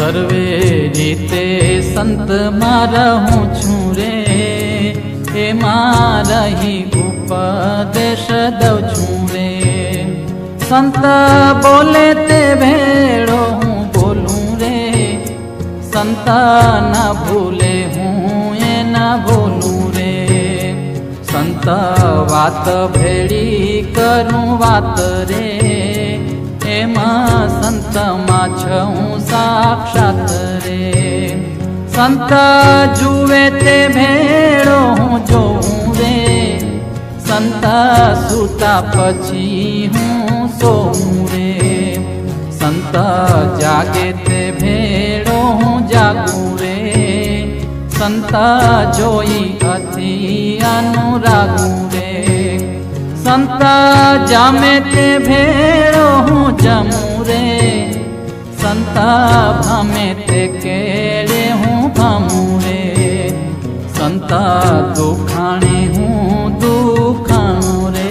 સર્વે રીતે સંત મારા હું છું રે. એ રહી ઉપદેશ દઉં છું રે. સંત બોલે તે ભેળો હું બોલું રે. સંત ના ભૂલે હું એ ના બોલું રે. સંત વાત ભેળી કરું વાત રે. એમાં સંતમાં છું સાક્ષાત રે. સંત જુએ તે ભેળો હું જોઉં રે. સંત સુતા પછી હું સોઉં રે. સંત જાગે તે ભેળો હું જાગું રે. સંત જોઈ અતિ અનુરાગું રે. સંત જામે તે ભેળો હું જમું સંત ભામે તે કેળે હું ભામું રે. સંતા દુખા